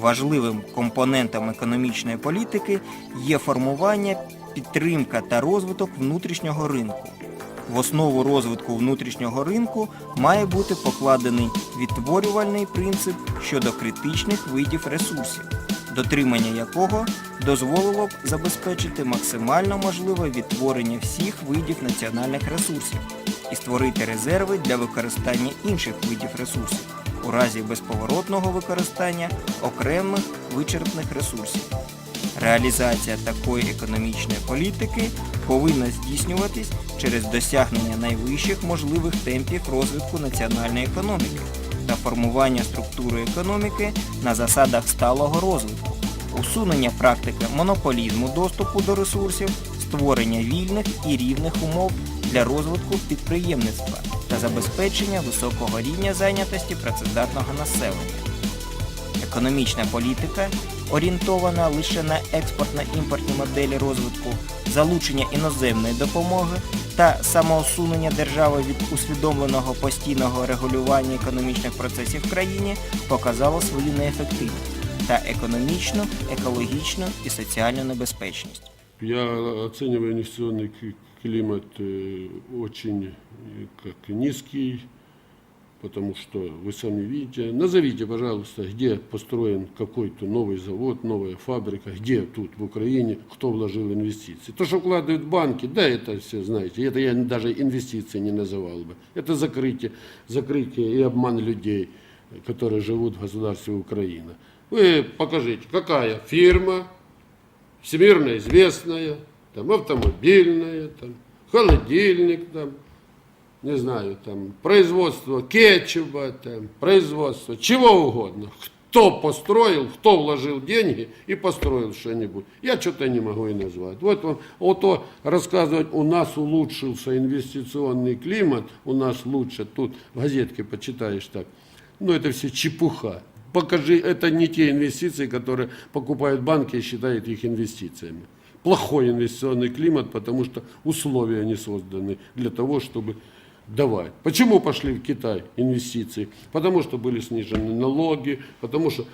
Важливим компонентом економічної політики є формування, підтримка та розвиток внутрішнього ринку. В основу розвитку внутрішнього ринку має бути покладений відтворювальний принцип щодо критичних видів ресурсів, дотримання якого дозволило б забезпечити максимально можливе відтворення всіх видів національних ресурсів і створити резерви для використання інших видів ресурсів у разі безповоротного використання окремих вичерпних ресурсів. Реалізація такої економічної політики повинна здійснюватись через досягнення найвищих можливих темпів розвитку національної економіки та формування структури економіки на засадах сталого розвитку, усунення практики монополізму доступу до ресурсів, створення вільних і рівних умов для розвитку підприємництва та забезпечення високого рівня зайнятості працездатного населення. Економічна політика орієнтована лише на експортно-імпортні моделі розвитку, залучення іноземної допомоги та самоусунення держави від усвідомленого постійного регулювання економічних процесів в країні показало свою неефективність та економічну, екологічну і соціальну небезпечність. Я оцениваю инвестиционный к- климат э, очень э, как низкий, потому что вы сами видите. Назовите, пожалуйста, где построен какой-то новый завод, новая фабрика, где тут в Украине, кто вложил инвестиции. То, что вкладывают банки, да, это все знаете, это я даже инвестиции не называл бы. Это закрытие, закрытие и обман людей, которые живут в государстве Украина. Вы покажите, какая фирма, всемирно известная, там, автомобильная, там, холодильник, там, не знаю, там, производство кетчупа, там, производство чего угодно. Кто построил, кто вложил деньги и построил что-нибудь. Я что-то не могу и назвать. Вот вам, вот то рассказывать, у нас улучшился инвестиционный климат, у нас лучше, тут в газетке почитаешь так. Ну, это все чепуха. Покажи, это не те инвестиции, которые покупают банки и считают их инвестициями. Плохой инвестиционный климат, потому что условия не созданы для того, чтобы давать. Почему пошли в Китай инвестиции? Потому что были снижены налоги, потому что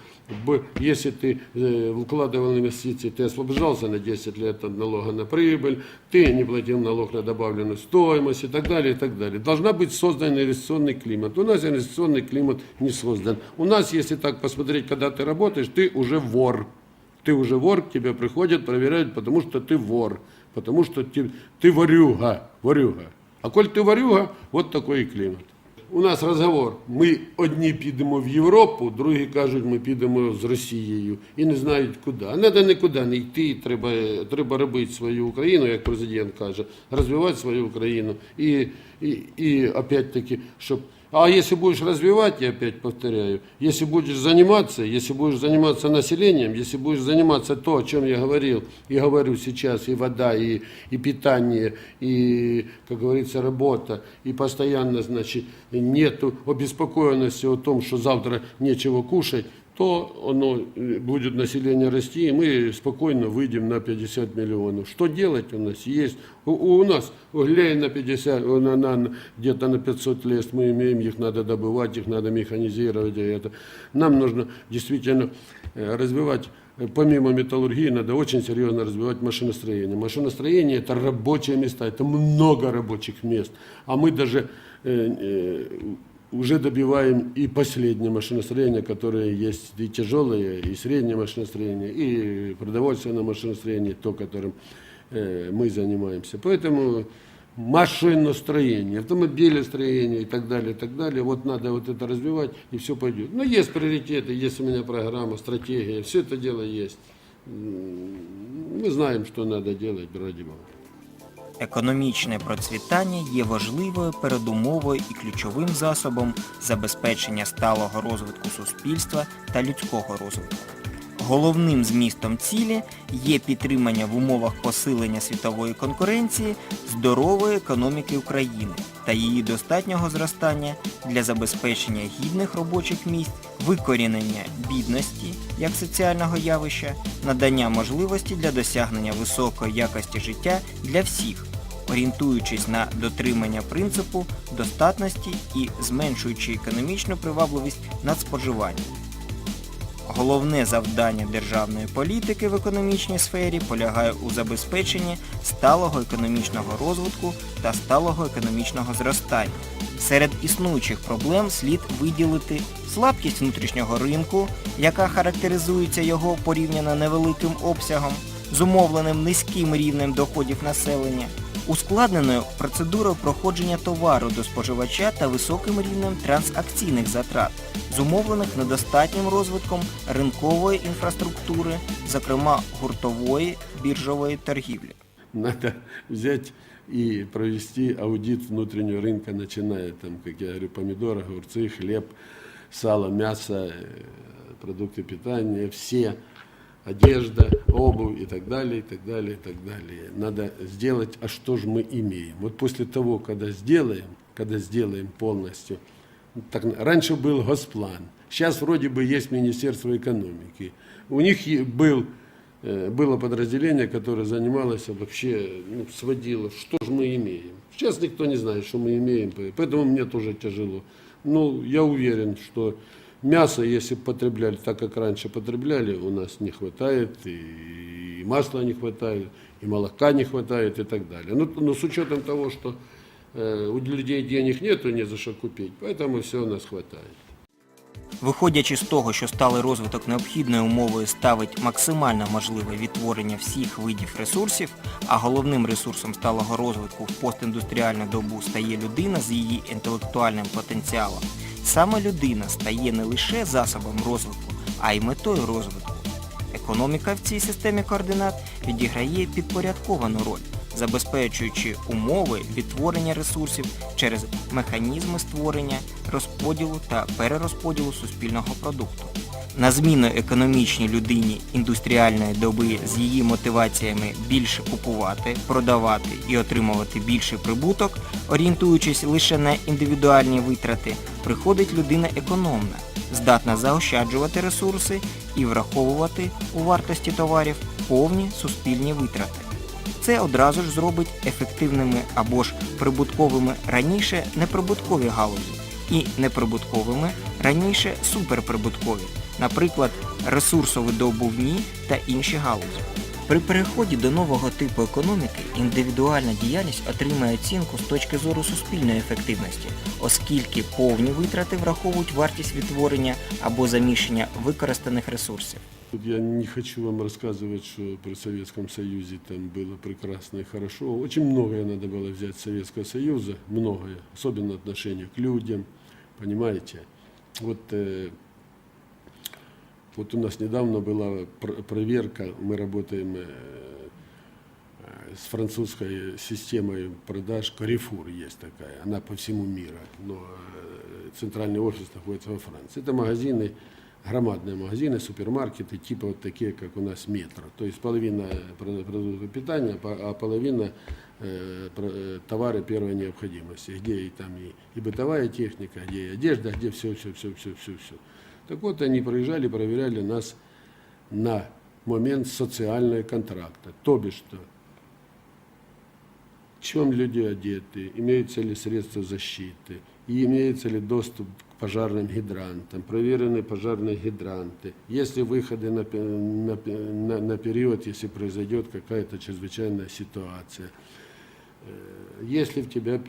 если ты э, вкладывал инвестиции, ты освобождался на 10 лет от налога на прибыль, ты не платил налог на добавленную стоимость и так далее, и так далее. Должна быть создан инвестиционный климат. У нас инвестиционный климат не создан. У нас, если так посмотреть, когда ты работаешь, ты уже вор. Ты уже вор, к тебе приходят, проверяют, потому что ты вор, потому что ты, ты ворюга, ворюга. А коль ти варюга, от такий клімат. У нас розговор. Ми одні підемо в Європу, другі кажуть, ми підемо з Росією і не знають куди. А треба нікуди не йти. Треба, треба робити свою Україну, як президент каже, розвивати свою Україну. І, і, і опять-таки, щоб. А если будешь развивать, я опять повторяю, если будешь заниматься, если будешь заниматься населением, если будешь заниматься то, о чем я говорил и говорю сейчас, и вода, и, и питание, и, как говорится, работа, и постоянно, значит, нету обеспокоенности о том, что завтра нечего кушать, то оно э, будет население расти, и мы спокойно выйдем на 50 миллионов. Что делать у нас есть? У, у нас глянь на 50, э, на, на, где-то на 500 лет мы имеем, их надо добывать, их надо механизировать. И это. Нам нужно действительно э, развивать э, Помимо металлургии надо очень серьезно развивать машиностроение. Машиностроение это рабочие места, это много рабочих мест. А мы даже э, э, уже добиваем и последнее машиностроение, которое есть и тяжелое, и среднее машиностроение, и продовольственное машиностроение, то, которым э, мы занимаемся. Поэтому машиностроение, автомобилестроение и так далее, и так далее. Вот надо вот это развивать, и все пойдет. Но есть приоритеты, есть у меня программа, стратегия, все это дело есть. М, Мы знаем, что надо делать, ради Бога. Економічне процвітання є важливою передумовою і ключовим засобом забезпечення сталого розвитку суспільства та людського розвитку. Головним змістом цілі є підтримання в умовах посилення світової конкуренції здорової економіки України та її достатнього зростання для забезпечення гідних робочих місць, викорінення бідності як соціального явища, надання можливості для досягнення високої якості життя для всіх, орієнтуючись на дотримання принципу достатності і зменшуючи економічну привабливість надспоживання. Головне завдання державної політики в економічній сфері полягає у забезпеченні сталого економічного розвитку та сталого економічного зростання. Серед існуючих проблем слід виділити слабкість внутрішнього ринку, яка характеризується його порівняно невеликим обсягом, зумовленим низьким рівнем доходів населення, ускладненою процедурою проходження товару до споживача та високим рівнем трансакційних затрат, зумовлених недостатнім розвитком ринкової інфраструктури, зокрема гуртової біржової торгівлі. Надо взять и провести аудит внутреннего рынка, начиная, там, как я говорю, помидоры, огурцы, хлеб, сало, мясо, э, продукты питания, все, Одежда, обувь и так далее, и так далее, и так далее. Надо сделать, а что же мы имеем? Вот после того, когда сделаем, когда сделаем полностью, так, раньше был Госплан, сейчас вроде бы есть Министерство экономики. У них был Э, было подразделение, которое занималось вообще, ну, сводило, что же мы имеем. Сейчас никто не знает, что мы имеем, поэтому мне тоже тяжело. Ну, я уверен, что мясо, если бы потребляли так, как раньше потребляли, у нас не хватает, и, и масла не хватает, и молока не хватает, и так далее. Ну, но с учетом того, что э, у людей денег нет, не за что купить, поэтому все у нас хватает. Виходячи з того, що сталий розвиток необхідною умовою ставить максимально можливе відтворення всіх видів ресурсів, а головним ресурсом сталого розвитку в постіндустріальну добу стає людина з її інтелектуальним потенціалом, саме людина стає не лише засобом розвитку, а й метою розвитку. Економіка в цій системі координат відіграє підпорядковану роль, забезпечуючи умови відтворення ресурсів через механізми створення, розподілу та перерозподілу суспільного продукту. На зміну економічній людині індустріальної доби з її мотиваціями більше купувати, продавати і отримувати більший прибуток, орієнтуючись лише на індивідуальні витрати, приходить людина економна, здатна заощаджувати ресурси і враховувати у вартості товарів повні суспільні витрати. Це одразу ж зробить ефективними або ж прибутковими раніше неприбуткові галузі і неприбутковими раніше суперприбуткові, наприклад, ресурсовидобувні та інші галузі. При переході до нового типу економіки індивідуальна діяльність отримає оцінку з точки зору суспільної ефективності, оскільки повні витрати враховують вартість відтворення або заміщення використаних ресурсів. Тут я не хочу вам рассказывать, что при Советском Союзе там было прекрасно и хорошо. Очень многое надо было взять с Советского Союза, многое, особенно отношение к людям, понимаете. Вот, э, вот у нас недавно была пр- проверка, мы работаем э, э, с французской системой продаж, Carrefour есть такая, она по всему миру, но э, центральный офис находится во Франции. Это магазины, громадные магазины, супермаркеты, типа вот такие, как у нас метро. То есть половина прода- продуктов питания, по- а половина э, про- э, товары первой необходимости, где и там и, и бытовая техника, где и одежда, где все, все, все, все, все, все. Так вот, они проезжали, проверяли нас на момент социального контракта. То бишь что? Чем люди одеты, имеются ли средства защиты, и имеется ли доступ к пожарным гидрантам, проверены пожарные гидранты, есть ли выходы на, на на- на период, если произойдет какая-то чрезвычайная ситуация. Э, Если в тебя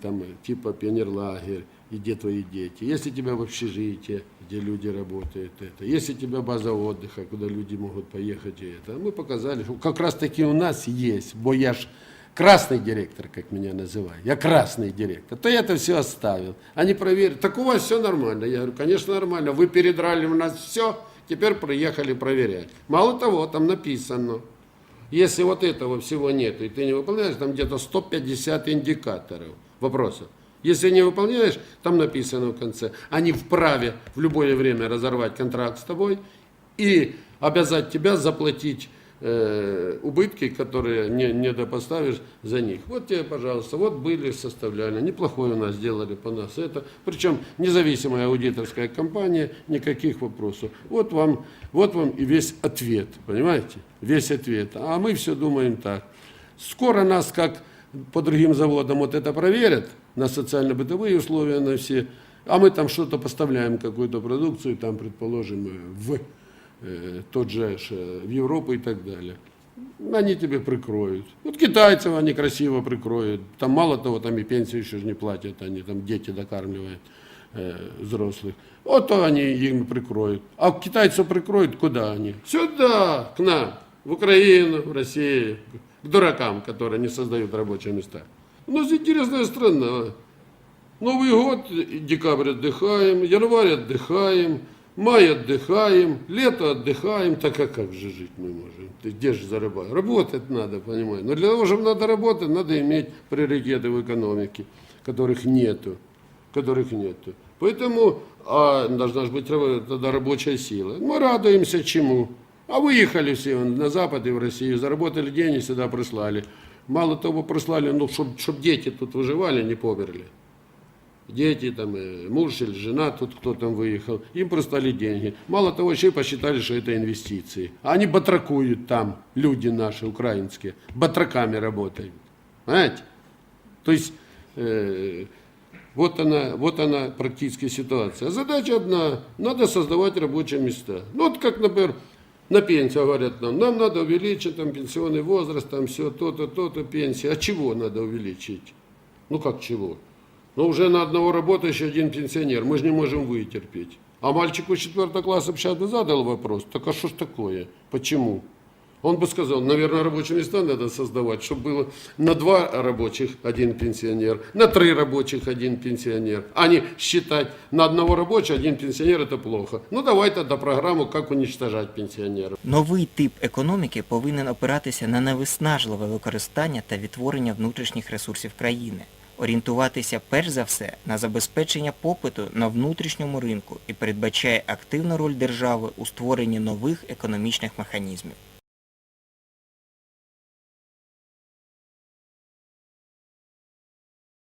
там э, типа пионерлагерь, и где твои дети, если тебя в общежитие, где люди работают, это, если тебя база отдыха, куда люди могут поехать, и это. Мы показали, что как раз таки у нас есть, бо я ж красный директор, как меня называют, я красный директор, то я это все оставил. Они проверили, так у вас все нормально. Я говорю, конечно нормально, вы передрали у нас все, теперь приехали проверять. Мало того, там написано, если вот этого всего нет, и ты не выполняешь, там где-то 150 индикаторов, вопросов. Если не выполняешь, там написано в конце, они вправе в любое время разорвать контракт с тобой и обязать тебя заплатить э, убытки, которые не, не допоставишь за них. Вот тебе, пожалуйста, вот были, составляли, неплохое у нас сделали по нас это. Причем независимая аудиторская компания, никаких вопросов. Вот вам, вот вам и весь ответ, понимаете? Весь ответ. А мы все думаем так. Скоро нас как по другим заводам вот это проверят, на социально-бытовые условия, на все, а мы там что-то поставляем, какую-то продукцию, там, предположим, э, в э, тот же, в Европу и так далее. Они тебе прикроют. Вот китайцев они красиво прикроют. Там мало того, там и пенсию еще не платят, они там дети докармливают э, взрослых. Вот то они им прикроют. А китайцев прикроют куда они? Сюда, к нам, в Украину, в Россию, к дуракам, которые не создают рабочие места. У нас интересная страна. Новый год, декабрь отдыхаем, январь отдыхаем, май отдыхаем, лето отдыхаем. Так а как же жить мы можем? Ты где же зарабатывать? Работать надо, понимаешь? Но для того, чтобы надо работать, надо иметь приоритеты в экономике, которых нету. Которых нету. Поэтому а, должна же быть тогда рабочая сила. Мы радуемся чему? А выехали все на Запад и в Россию, заработали деньги, сюда прислали. Мало того, прислали, ну, чтобы дети тут выживали, не померли дети, там, э, муж или жена, тут кто там выехал, им прислали деньги. Мало того, еще посчитали, что это инвестиции. А они батракуют там, люди наши, украинские, батраками работают. Понимаете? То есть, э, вот она, вот она практическая ситуация. А задача одна, надо создавать рабочие места. Ну, вот как, например, на пенсию говорят нам, нам надо увеличить там пенсионный возраст, там все, то-то, то-то, пенсия. А чего надо увеличить? Ну, как чего? Но уже на одного работающего один пенсионер. Мы же не можем вытерпеть. А мальчику из четвертого класса бы сейчас бы задал вопрос, так а что ж такое? Почему? Он бы сказал, наверное, рабочие места надо создавать, чтобы было на два рабочих один пенсионер, на три рабочих один пенсионер. А не считать, на одного рабочего один пенсионер это плохо. Ну давай тогда программу, как уничтожать пенсионеров. Новий тип економіки повинен опиратися на невиснажливе використання та відтворення внутрішніх ресурсів країни, орієнтуватися перш за все на забезпечення попиту на внутрішньому ринку і передбачає активну роль держави у створенні нових економічних механізмів.